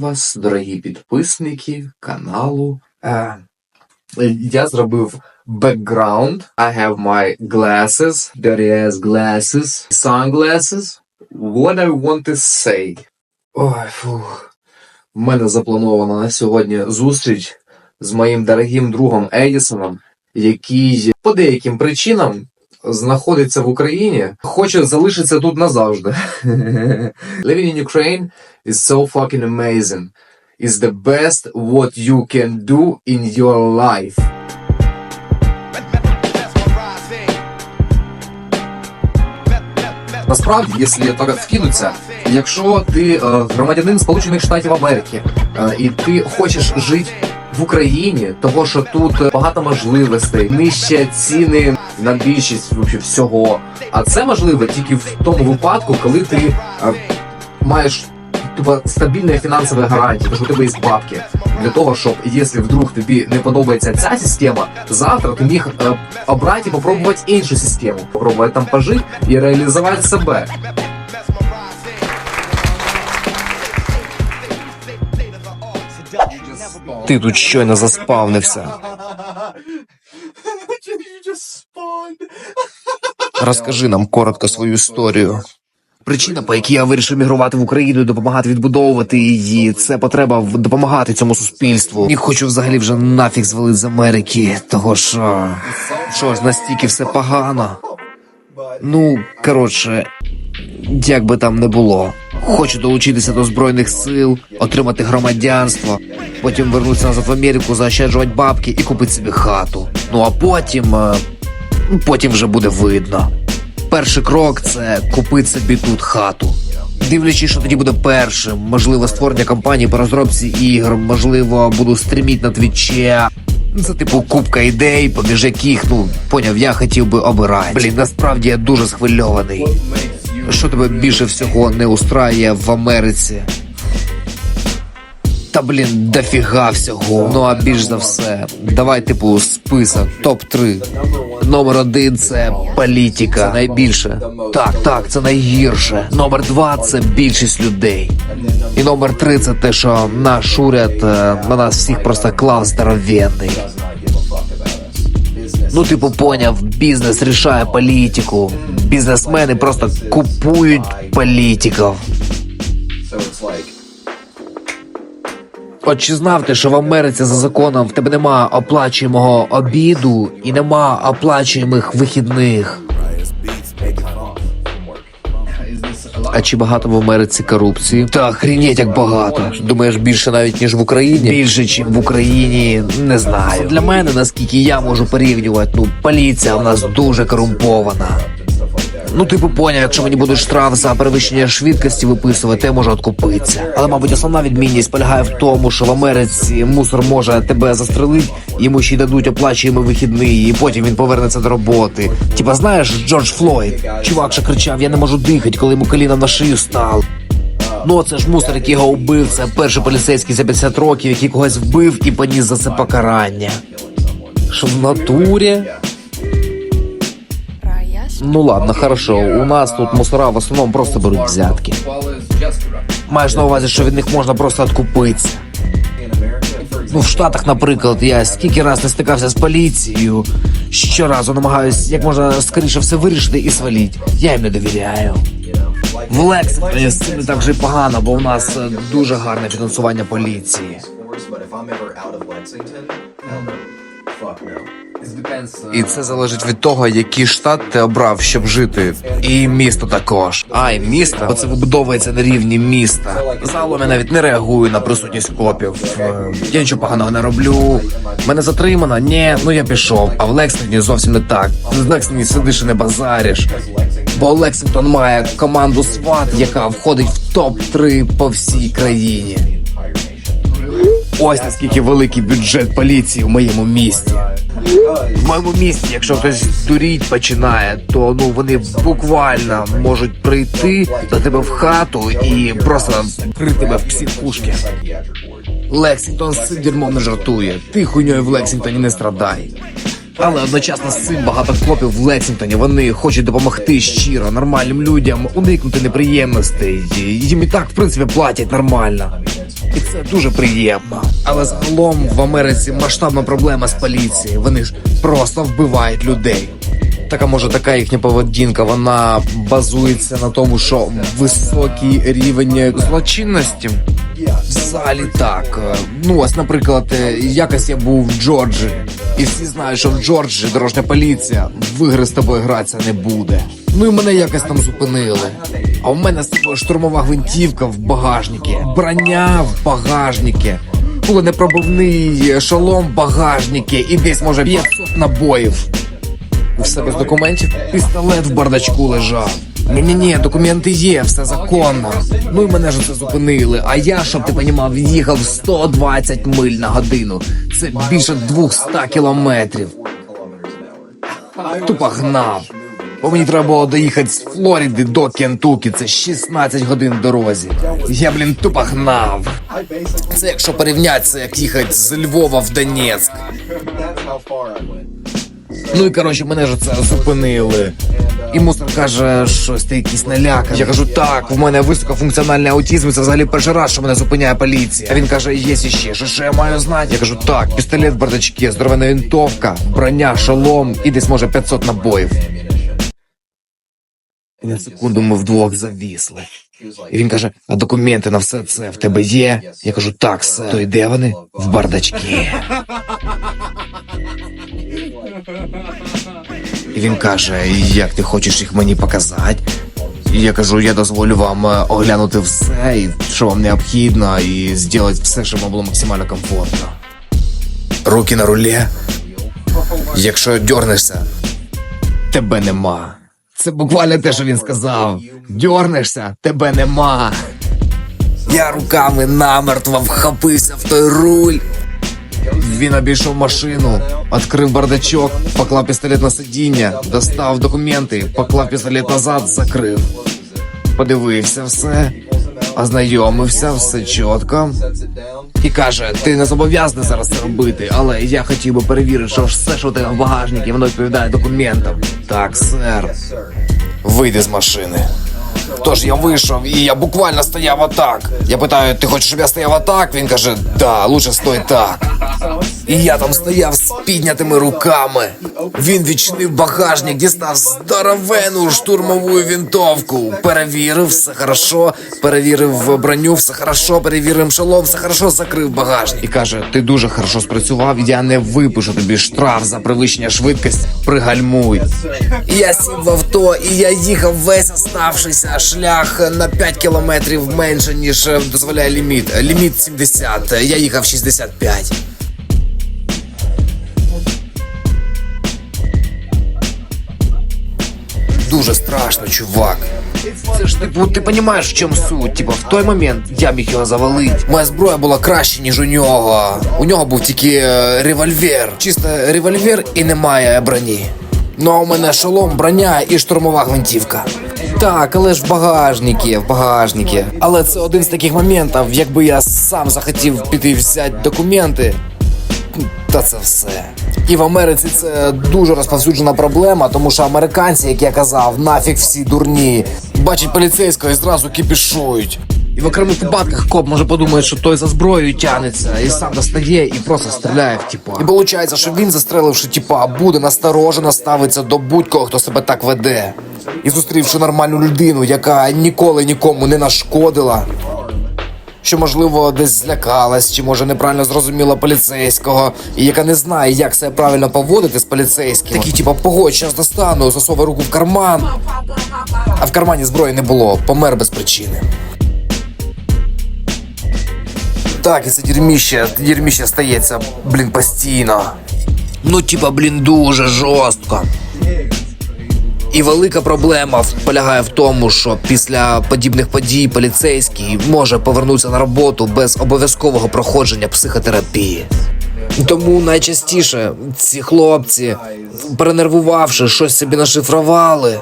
Вас, дорогі підписники каналу. Е, я зробив background. I have my glasses, dirty ass glasses, sunglasses. What I want to say. Ой, фух. У мене запланована на сьогодні зустріч з моїм дорогим другом Едісоном, який по деяким причинам знаходиться в Україні, хоче залишитися тут назавжди. Living in Ukraine is so fucking amazing. Is the best what you can do in your life. Насправді, якщо так вкинуться, якщо ти е, громадянин Сполучених Штатів Америки е, і ти хочеш жити в Україні, того що тут багато можливостей, нижче ціни на більшість вообще, всього. А це можливо тільки в тому випадку, коли ти е, маєш типа стабільні фінансові гарантії, що у тебе є бабки. Для того, щоб якщо вдруг тобі не подобається ця система, завтра ти міг е, обрати і попробувати іншу систему, попробувати там пожити і реалізувати себе. Ти тут щойно заспавнився. Розкажи нам коротко свою історію. Причина, по якій я вирішив мігрувати в Україну і допомагати відбудовувати її, це потреба допомагати цьому суспільству. І хочу взагалі вже нафіг звалити з Америки, того що що ж настільки все погано. Ну, коротше, як би там не було. Хочу долучитися до збройних сил, отримати громадянство, потім вернутися назад в Америку, заощаджувати бабки і купити собі хату. Ну а потім. е, Потім вже буде видно. Перший крок це купити собі тут хату. Дивлячись, що тоді буде першим, можливо, створення компанії по розробці ігор, можливо, буду стріміти на твіче. Це типу купка ідей, поміж яких, ну, поняв, я хотів би обирати. Блін, насправді я дуже схвильований. Що тебе більше всього не устраює в Америці? Та блін, дофіга всього. Ну а більш за все, давай, типу, список топ 3 Номер один це політика. Це найбільше. Так, так, це найгірше. Номер два це більшість людей. І номер три це те, що наш уряд е, на нас всіх просто клав здоровенний. Ну, типу, поняв, бізнес рішає політику. Бізнесмени просто купують політиків. От чи знав ти, що в Америці за законом в тебе нема оплачуємого обіду і нема оплачуємих вихідних? А чи багато в Америці корупції? Та охренеть як багато. Думаєш, більше навіть ніж в Україні? Більше, ніж в Україні, не знаю. Для мене, наскільки я можу порівнювати, ну поліція в нас дуже корумпована. Ну, типу, поняв, якщо мені будуть штраф за перевищення швидкості виписувати, я можу откупитися. Але, мабуть, основна відмінність полягає в тому, що в Америці мусор може тебе застрелити, йому ще й дадуть оплачуємо вихідний, і потім він повернеться до роботи. Типа, знаєш, Джордж Флойд, чувак, що кричав, я не можу дихати, коли йому коліна на шию стало. Ну, це ж мусор, який його вбив. Це перший поліцейський за 50 років, який когось вбив і поніс за це покарання. Що в натурі? Ну ладно, хорошо. У нас тут мусора в основному просто беруть взятки. Маєш на увазі, що від них можна просто откупитися. Ну, в Штатах, наприклад, я скільки раз не стикався з поліцією, щоразу намагаюсь як можна скоріше все вирішити і сваліть. Я їм не довіряю. В Лексингтоні з цим не так вже погано, бо в нас е, дуже гарне фінансування поліції. Fuck no. І це залежить від того, який штат ти обрав, щоб жити, і місто також. А і місто, бо це вибудовується на рівні міста. Загалом я навіть не реагую на присутність копів. Е, Я нічого поганого не роблю. Мене затримано? Ні, ну я пішов. А в Лексингтоні зовсім не так. В Лексингтоні сидиш і не базариш. Бо Лексингтон має команду SWAT, яка входить в топ 3 по всій країні. Ось наскільки великий бюджет поліції в моєму місті. В моєму місті, якщо хтось дуріть починає, то ну вони буквально можуть прийти до тебе в хату і просто крити тебе в психушки. Лексінгтон з цим дерьмом не жартує. Ти хуйньою в Лексінгтоні не страдай. Але одночасно з цим багато хлопів в Лексінгтоні вони хочуть допомогти щиро нормальним людям уникнути неприємностей. Їм і так в принципі платять нормально. І це дуже приємно. Але загалом в Америці масштабна проблема з поліцією. Вони ж просто вбивають людей. Так, а може така їхня поведінка, вона базується на тому, що високий рівень злочинності. Взагалі так. Ну, ось, наприклад, е, якось я був в Джорджії, і всі знають, що в Джорджії дорожня поліція в ігри з тобою гратися не буде. Ну і мене якось там зупинили. А в мене штурмова гвинтівка в багажнику, броня в багажнику, куленепробивний шолом в багажнику і десь може 500 набоїв. Все без документів. Пістолет в бардачку лежав. Ні, ні, ні, документи є, все законно. Ну і мене ж це зупинили. А я, щоб ти понімав, їхав 120 миль на годину. Це більше 200 кілометрів. Тупо гнав. Бо мені треба було доїхати з Флориди до Кентукі. Це 16 годин дорозі. Я, блін, тупо гнав. Це якщо порівняти, це як їхати з Львова в Донецьк. Ну і коротше, мене ж це зупинили. І мусор каже, щось ти якийсь наляканий. Я кажу, так, в мене високофункціональний аутизм, і це взагалі перший раз, що мене зупиняє поліція. А він каже, є ще, що ще я маю знати. Я кажу, так, пістолет в бардачці, здоровена винтовка, броня, шолом і десь може 500 набоїв. На секунду ми вдвох завісли. І він каже: а документи на все це в тебе є? Я кажу, так, все. То й де вони? В бардачці. І він каже: як ти хочеш їх мені показати? І я кажу, я дозволю вам е, оглянути все, і що вам необхідно, і зробити все, щоб вам було максимально комфортно. Руки на рулі. Якщо дьорнешся, тебе нема. Це буквально те, що він сказав. Дьорнешся, тебе нема. Я руками намертво вхопився в той руль. Він обійшов машину, відкрив бардачок, поклав пістолет на сидіння, достав документи, поклав пістолет назад, закрив. Подивився все, ознайомився, все чітко. І каже: ти не зобов'язаний зараз це робити, але я хотів би перевірити, що все, що тебе в багажнику, воно відповідає документам. Так, сер. Вийди з машини. Тож я вийшов і я буквально стояв отак. Я питаю, ти хочеш, щоб я стояв отак? Він каже, да, лучше стой так. І я там стояв з піднятими руками. Він відчинив багажник, дістав здоровену штурмову вінтовку. Перевірив, все хорошо, перевірив броню, все хорошо, перевірив шолом, все хорошо, закрив багажник. І каже: ти дуже хорошо спрацював, я не випишу тобі штраф за перевищення швидкості. Пригальмуй. І Я сів в авто, і я їхав весь оставшийся шлях на 5 кілометрів менше, ніж е, дозволяє ліміт. Ліміт 70, я їхав 65. Дуже страшно, чувак. Це ж типу, ти розумієш, в чому суть? Типу, в той момент я міг його завалити. Моя зброя була краще, ніж у нього. У нього був тільки е, револьвер. Чисто револьвер і немає броні. Ну а у мене шолом, броня і штурмова гвинтівка. Так, але ж в багажникі, в багажникі. Але це один з таких моментів, якби я сам захотів піти взяти документи. Та це все. І в Америці це дуже розповсюджена проблема, тому що американці, як я казав, нафіг всі дурні. Бачать поліцейського і зразу кіпішують. І в окремих випадках коп може подумати, що той за зброєю тянеться і сам достає і просто стріляє в тіпа. І виходить, що він, застреливши тіпа, буде насторожено ставиться до будь-кого, хто себе так веде. І зустрівши нормальну людину, яка ніколи нікому не нашкодила, що можливо десь злякалась, чи може неправильно зрозуміла поліцейського, і яка не знає, як себе правильно поводити з поліцейським. Такі, типа, погодь, зараз достану, засовує руку в карман. А в кармані зброї не було, помер без причини. Так, і це дерьміще, дерьміще стається, блін, постійно. Ну, типа, блін, дуже жорстко. І велика проблема полягає в тому, що після подібних подій поліцейський може повернутися на роботу без обов'язкового проходження психотерапії. Тому найчастіше ці хлопці, перенервувавши, щось собі нашифрували,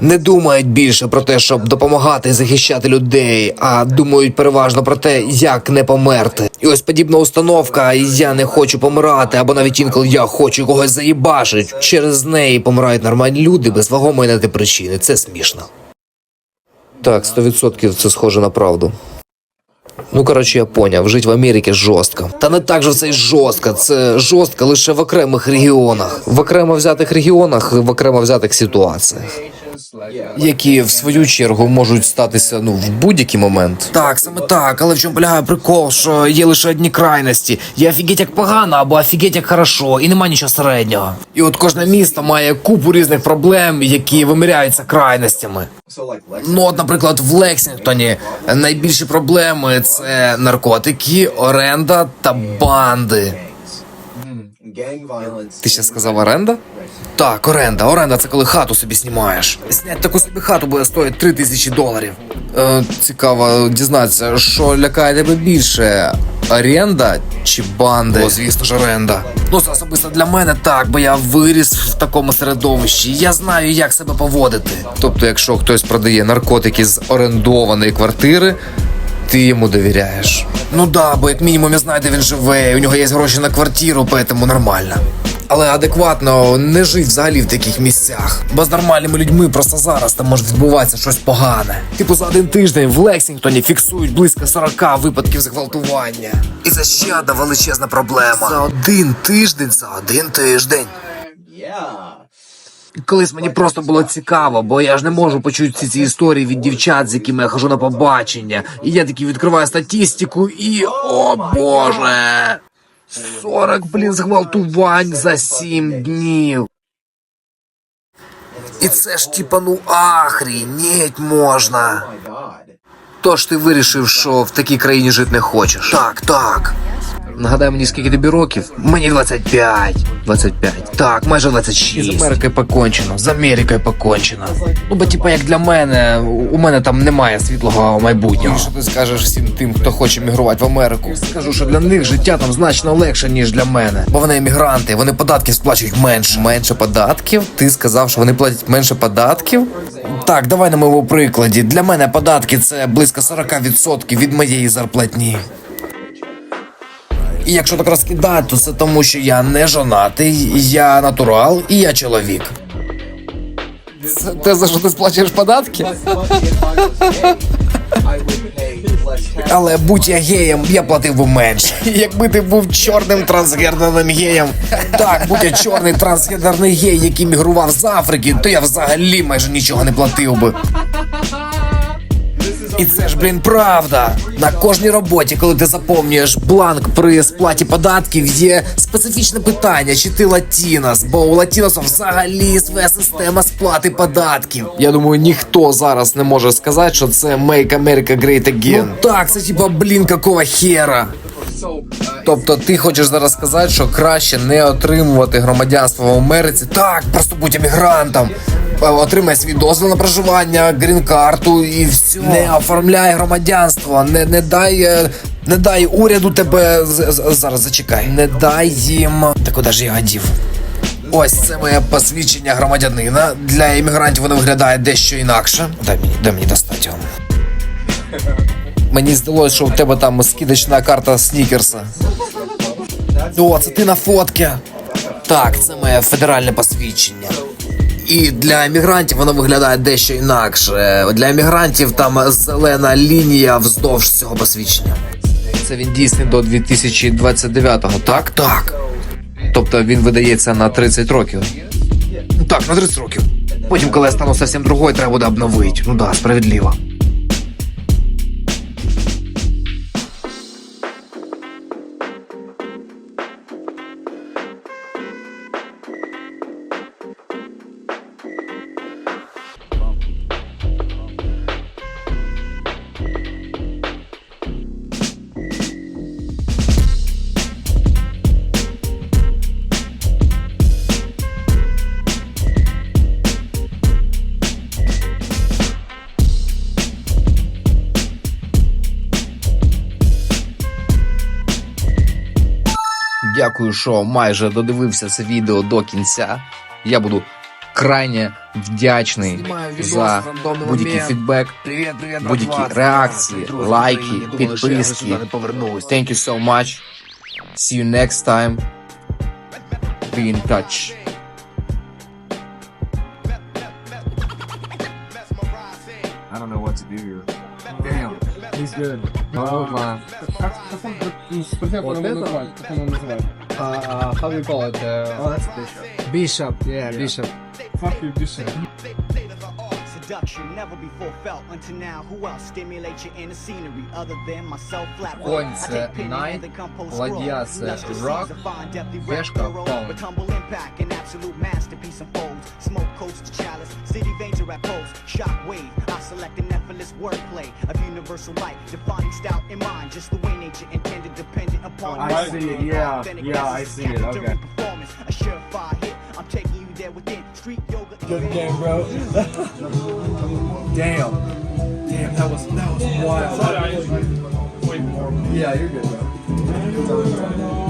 не думають більше про те, щоб допомагати захищати людей, а думають переважно про те, як не померти. І ось подібна установка Я не хочу помирати, або навіть інколи я хочу когось заїбашить. Через неї помирають нормальні люди без вагомої на те причини. Це смішно. Так, 100% це схоже на правду. Ну коротше, я поняв, жить в Америці жорстко. Та не так же це й жорстко. Це жорстко лише в окремих регіонах, в окремо взятих регіонах, в окремо взятих ситуаціях. Які в свою чергу можуть статися ну в будь-який момент. Так, саме так, але в чому полягає прикол, що є лише одні крайності. Є офігеть як погано або офігеть як хорошо, і нема нічого середнього. І от кожне місто має купу різних проблем, які виміряються крайностями. Ну, от, наприклад, в Лексінгтоні найбільші проблеми це наркотики, оренда та банди. Ти ще сказав оренда? Так, оренда. Оренда це коли хату собі знімаєш. Снять таку собі хату буде стоїти 3 тисячі доларів. Е, цікаво дізнатися, що лякає тебе більше: оренда чи банди? О, звісно ж, оренда. Ну, це особисто для мене так, бо я виріс в такому середовищі. Я знаю, як себе поводити. Тобто, якщо хтось продає наркотики з орендованої квартири. Ти йому довіряєш. Ну да, бо як мінімум я знаю, де він живе, і у нього є гроші на квартиру, поэтому нормально. Але адекватно не жить взагалі в таких місцях. Бо з нормальними людьми просто зараз там може відбуватися щось погане. Типу за один тиждень в Лексінгтоні фіксують близько 40 випадків зґвалтування. І це ще одна величезна проблема. За один тиждень, за один тиждень. Колись мені просто було цікаво, бо я ж не можу почути всі ці історії від дівчат, з якими я хожу на побачення. І я таки відкриваю статистику і. О боже! 40, блін, зґвалтувань за 7 днів. І це ж типа ну ахрінеть можна. Тож ти вирішив, що в такій країні жити не хочеш. Так, так. Нагадай мені, скільки тобі років? Мені 25. 25. Так, майже 26. З Америкою покончено. З Америкою покончено. Ну, бо типа, як для мене, у мене там немає світлого майбутнього. Що ти скажеш всім тим, хто хоче мігрувати в Америку? Скажу, що для них життя там значно легше, ніж для мене. Бо вони емігранти, вони податків сплачують менше. Менше податків? Ти сказав, що вони платять менше податків? Так, давай на моєму прикладі. Для мене податки це близько 40% від моєї зарплатні. І якщо так розкидати, то це тому, що я не жонатий, я натурал і я чоловік. Це те, за що ти сплачуєш податки? Але будь я геєм, я платив би менше. Якби ти був чорним трансгендерним геєм. Так, будь я чорний трансгендерний гей, який мігрував з Африки, то я взагалі майже нічого не платив би. І це ж, блін, правда. На кожній роботі, коли ти заповнюєш бланк при сплаті податків, є специфічне питання, чи ти латінос, бо у латіносу взагалі своя система сплати податків. Я думаю, ніхто зараз не може сказати, що це Make America Great Again. Ну так, це типа, блін, какого хера. Тобто ти хочеш зараз сказати, що краще не отримувати громадянство в Америці. Так, просто будь емігрантом. Е, Отримай свій дозвіл на проживання, грін-карту і все. Не оформляй громадянство, не, не дай. е, Не дай уряду тебе зараз зачекай. Не дай їм. Та куди ж я одів? Ось це моє посвідчення громадянина. Для іммігрантів воно виглядає дещо інакше. Дай мені, дай мені достати його. Мені здалося, що в тебе там скидочна карта снікерса. О, це ти на фотки. Так, це моє федеральне посвідчення. І для емігрантів воно виглядає дещо інакше. Для емігрантів там зелена лінія вздовж цього посвідчення. Це він дійсний до 2029-го, так? Так. Тобто він видається на 30 років. Так, на 30 років. Потім, коли я стану зовсім другою, треба буде обновити. Ну да, справедливо. Дякую, що майже додивився це відео до кінця. Я буду крайне вдячний за будь-який фідбек, будь-які реакції, лайки, підписки. Thank you so much. See you next time. Be in touch. I don't know what to do here. Damn. He's good. Називають, як воно називають. Uh, how do you call it? Uh, Oh, that's Bishop. bishop. Yeah, bishop. Fuck you, Bishop Seduction never before felt until now. Who else stimulate your inner scenery other than myself? Flat work. Конь I це take pen in knight, hand and compose ладья scroll. це Lustrous rock, seas of fine depth, the пешка thorough, pawn. With humble impact and absolute masterpiece unfolds. Smoke coats to chalice, city veins are at post. Shock wave, I select an effortless wordplay of universal light, defining stout in mind, just the way nature intended, dependent upon. I us. see it, yeah, Authentic yeah, I essence see it, captured during okay. Performance, a surefire hit. I'm taking you there within street yoga. Good game, bro. Damn. Damn, that was that was wild. Yeah, you're good, bro.